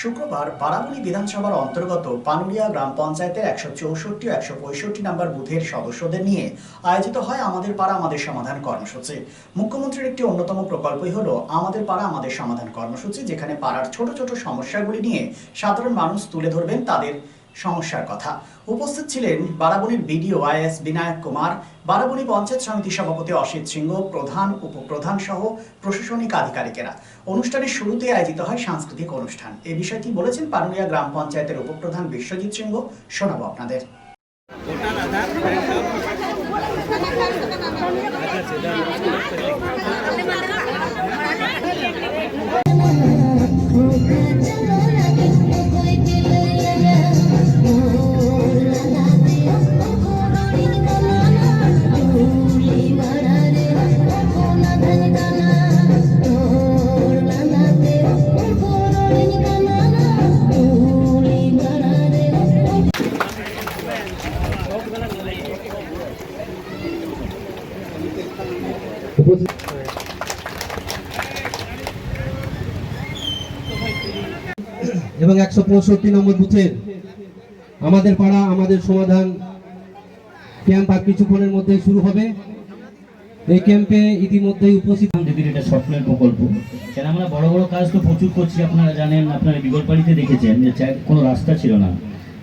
শুক্রবার বারামুলি বিধানসভার অন্তর্গত পানুরিয়া গ্রাম পঞ্চায়েতের একশো চৌষট্টি একশো পঁয়ষট্টি নম্বর বুথের সদস্যদের নিয়ে আয়োজিত হয় আমাদের পাড়া আমাদের সমাধান কর্মসূচি। মুখ্যমন্ত্রীর একটি অন্যতম প্রকল্পই হলো আমাদের পাড়া আমাদের সমাধান কর্মসূচি, যেখানে পাড়ার ছোট ছোট সমস্যাগুলি নিয়ে সাধারণ মানুষ তুলে ধরবেন তাদের সমস্যার কথা। উপস্থিত ছিলেন বারাবণীর বিডিও আইএস বিনায়ক কুমার, বারাবণী পঞ্চায়েত সমিতি সভাপতি অসিত সিংহ, প্রধান, উপপ্রধান সহ প্রশাসনিক আধিকারিকেরা। অনুষ্ঠানের শুরুতে আয়োজিত হয় সাংস্কৃতিক অনুষ্ঠান। এই বিষয়টি বলেছেন পানুরিয়া গ্রাম পঞ্চায়েতের উপপ্রধান বিশ্বজিৎ সিংহ। শোনাবো আপনাদের। এবং একশো পঁয়ষট্টি নম্বর বুথের আমাদের পাড়া, আমাদের সমাধান ক্যাম্প আর কিছুক্ষণের মধ্যেই শুরু হবে। এই ক্যাম্পে ইতিমধ্যেই উপস্থিত দিদির এটা স্বপ্নের প্রকল্প। কেন আমরা বড় বড় কাজ তো প্রচুর করছি, আপনারা জানেন, আপনারা দিগলপাড়িতে দেখেছেন, যে কোনো রাস্তা ছিল না।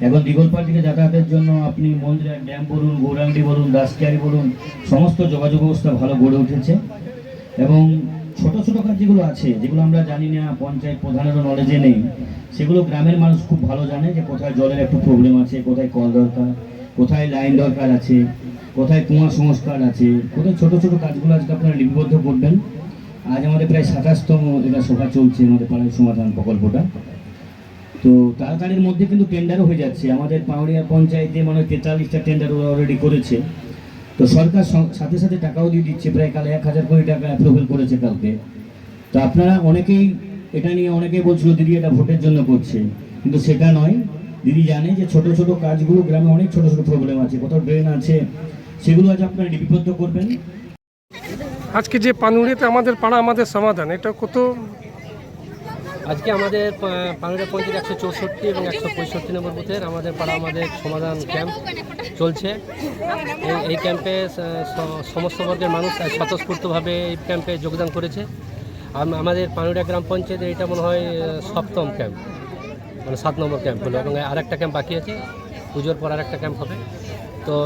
এখন দিগলপাড় থেকে যাতায়াতের জন্য আপনি মন্দিরা ড্যাম বলুন, গৌরাঙ্গি বলুন দাসকিয়ারি বলুন, সমস্ত যোগাযোগ ব্যবস্থা ভালো গড়ে উঠেছে। এবং ছোট ছোট কাজ যেগুলো আছে, যেগুলো আমরা জানি না, পঞ্চায়েত প্রধানেরও নলেজে নেই, সেগুলো গ্রামের মানুষ খুব ভালো জানে যে কোথায় জলের একটু প্রবলেম আছে, কোথায় কল দরকার, কোথায় লাইন দরকার আছে, কোথায় কুয়া সংস্কার আছে, কোথায় ছোট ছোট কাজগুলো আজকে আপনারা লিপিবদ্ধ করবেন। আজ আমাদের প্রায় সাতাশতম এটা সভা চলছে আমাদের পাড়ায় সমাধান প্রকল্পটা। তো তাড়াতাড়ির মধ্যে কিন্তু টেন্ডারও হয়ে যাচ্ছে। আমাদের পাউড়িয়া পঞ্চায়েতে মানে তেতাল্লিশটা টেন্ডার অলরেডি করেছে। তো সরকার সাথে সাথে টাকাও দিয়ে দিচ্ছে, প্রায় কালে এক হাজার কোটি টাকা অ্যাপ্রুভেল করেছে কালকে। তো আপনারা অনেকেই এটা নিয়ে অনেকেই বলছিল, দিদি, এটা ভোটের জন্য করছে। কিন্তু সেটা নয়। দিদি জানে যে ছোট ছোট কাজগুলো গ্রামে অনেক ছোট ছোট প্রবলেম আছে, কোথাও ড্রেন আছে, সেগুলো আজ আপনারা লিপিবদ্ধ করবেন। আজকে যে পানুড়িতে আমাদের পাড়া, আমাদের সমাধান, এটা কত আজকে আমাদের পা- পানুরিয়া পঞ্চায়েত একশো চৌষট্টি এবং একশো পঁয়ষট্টি নম্বর বুথের আমাদের পাড়া আমাদের সমাধান ক্যাম্প চলছে। এই- ক্যাম্পে সমস্ত বর্গের মানুষ স্বতঃস্ফূর্তভাবে এই ক্যাম্পে যোগদান করেছে। আম- আমাদের পানুরিয়া গ্রাম পঞ্চায়েতে এটা মনে হয় সপ্তম ক্যাম্প মানে সাত নম্বর ক্যাম্প হলো এবং আরেকটা ক্যাম্প বাকি আছে। পুজোর পর আরেকটা ক্যাম্প হবে। তো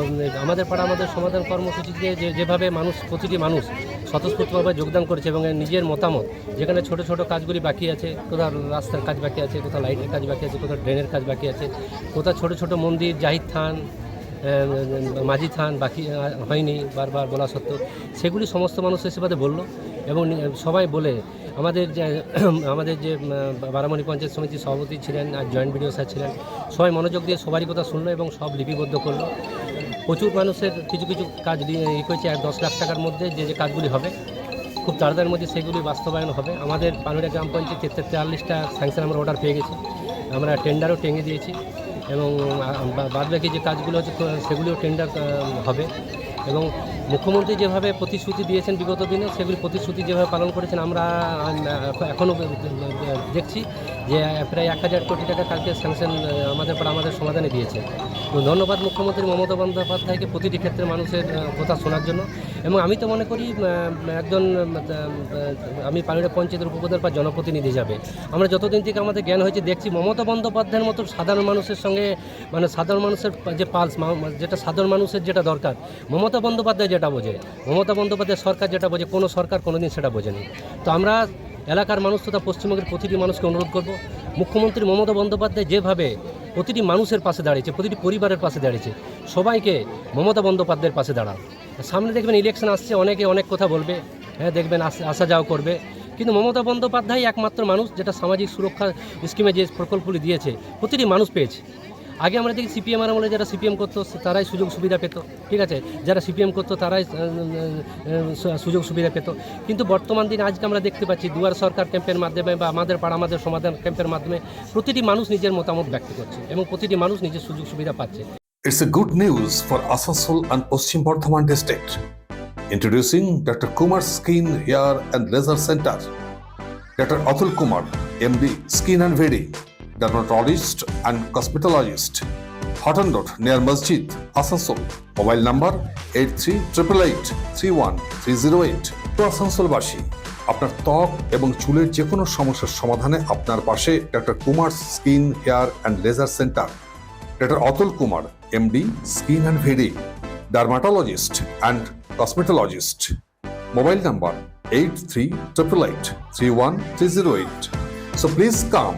আমাদের পাড়া আমাদের সমাধান কর্মসূচিতে যে, যেভাবে মানুষ, প্রতিটি মানুষ স্বতঃস্ফূর্তভাবে যোগদান করেছে এবং নিজের মতামত, যেখানে ছোট ছোট কাজগুলি বাকি আছে, কোথাও রাস্তার কাজ বাকি আছে, কোথাও লাইটের কাজ বাকি আছে, কোথাও ড্রেনের কাজ বাকি আছে, কোথাও ছোট ছোট মন্দির, জাহিদ থান মাঝি থান বাকি হয়নি, বারবার বলা সত্ত্বেও, সেগুলি সমস্ত মানুষ এসে বাদে বলল এবং সবাই বলে, আমাদের যে আমাদের যে বারামণি পঞ্চায়েত সমিতির সভাপতি ছিলেন আর জয়েন্ট বিডিও স্যার ছিলেন, সবাই মনোযোগ দিয়ে সবারই কথা শুনলো এবং সব লিপিবদ্ধ করল। প্রচুর মানুষের কিছু কিছু কাজ ই করেছে এক দশ লাখ টাকার মধ্যে যে যে কাজগুলি হবে, খুব তাড়াতাড়ির মধ্যে সেগুলি বাস্তবায়ন হবে। আমাদের পানুরিয়া গ্রাম পঞ্চায়েত তেতাল্লিশটা স্যাংশন আমরা অর্ডার পেয়ে গেছি। আমরা টেন্ডারও টেঙে দিয়েছি এবং বাদ বাকি যে কাজগুলো আছে সেগুলিও টেন্ডার হবে। এবং মুখ্যমন্ত্রী যেভাবে প্রতিশ্রুতি দিয়েছেন বিগত দিনে, সেগুলি প্রতিশ্রুতি যেভাবে পালন করেছেন, আমরা এখনও দেখছি। যে প্রায় এক হাজার কোটি টাকা কালকে স্যাংশন আমাদের পর আমাদের সমাধানে দিয়েছে। তো ধন্যবাদ মুখ্যমন্ত্রী মমতা বন্দ্যোপাধ্যায়কে প্রতিটি ক্ষেত্রে মানুষের কথা শোনার জন্য। এবং আমি তো মনে করি একজন আমি পানিরা পঞ্চায়েতের উপপ্রধান বা জনপ্রতিনিধি যাবে আমরা যতদিন থেকে আমাদের জ্ঞান হয়েছে, দেখছি মমতা বন্দ্যোপাধ্যায়ের মতো সাধারণ মানুষের সঙ্গে মানে সাধারণ মানুষের যে পালস যেটা সাধারণ মানুষের যেটা দরকার। মমতা বন্দ্যোপাধ্যায় যেটা বোঝে, মমতা বন্দ্যোপাধ্যায় সরকার যেটা বোঝে, কোনো সরকার কোনোদিন সেটা বোঝেনি। তো আমরা এলাকার মানুষ তথা পশ্চিমবঙ্গের প্রতিটি মানুষকে অনুরোধ করব, মুখ্যমন্ত্রী মমতা বন্দ্যোপাধ্যায় যেভাবে প্রতিটি মানুষের পাশে দাঁড়িয়েছে, প্রতিটি পরিবারের পাশে দাঁড়িয়েছে, সবাইকে মমতা বন্দ্যোপাধ্যায়ের পাশে দাঁড়ান। সামনে দেখবেন ইলেকশন আসছে, অনেকে অনেক কথা বলবে হ্যাঁ দেখবেন আস- যাওয়া করবে। কিন্তু মমতা বন্দ্যোপাধ্যায় একমাত্র মানুষ যেটা সামাজিক সুরক্ষা স্কিমে যে প্রকল্পগুলি দিয়েছে, প্রতিটি মানুষ পেয়েছে। আগে আমরা দেখি সিপিএম আর আমলে যারা সিপিএম করতো তারাই সুযোগ সুবিধা পেত ঠিক আছে যারা সিপিএম করতো তারাই সুযোগ সুবিধা পেত কিন্তু বর্তমান দিনে আজকে আমরা দেখতে পাচ্ছি দুয়ার সরকার ক্যাম্পের মাধ্যমে বা আমাদের পাড়া আমাদের সমাধান ক্যাম্পের মাধ্যমে প্রতিটি মানুষ নিজের মতামত ব্যক্ত করছে এবং প্রতিটি মানুষ নিজের সুযোগ সুবিধা পাচ্ছে It's a good news for Asansol and Paschim Bardhaman district. Introducing Dr. Kumar Skin Hair and Laser Center. Dr. Atul Kumar, MD, Skin and Wedding. Dermatologist and cosmetologist. Hotton Road near Masjid, Asansol. Mobile number 8388 তো আসানসোলবাসী আপনার ত্বক এবং চুলের যে কোনো সমস্যার সমাধানে আপনার পাশে doctor Kumar skin hair and laser centre doctor Atul Kumar MD skin and VD dermatologist and cosmetologist mobile number eight three triple eight three one three zero eight so please come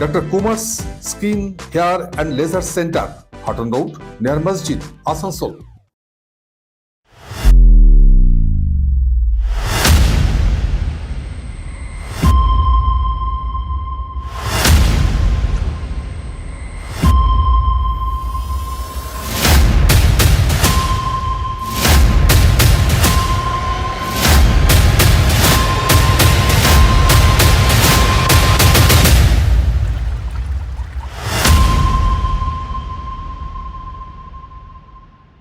doctor Kumar's skin hair and laser centre Hutton road near মসজিদ আসানসোল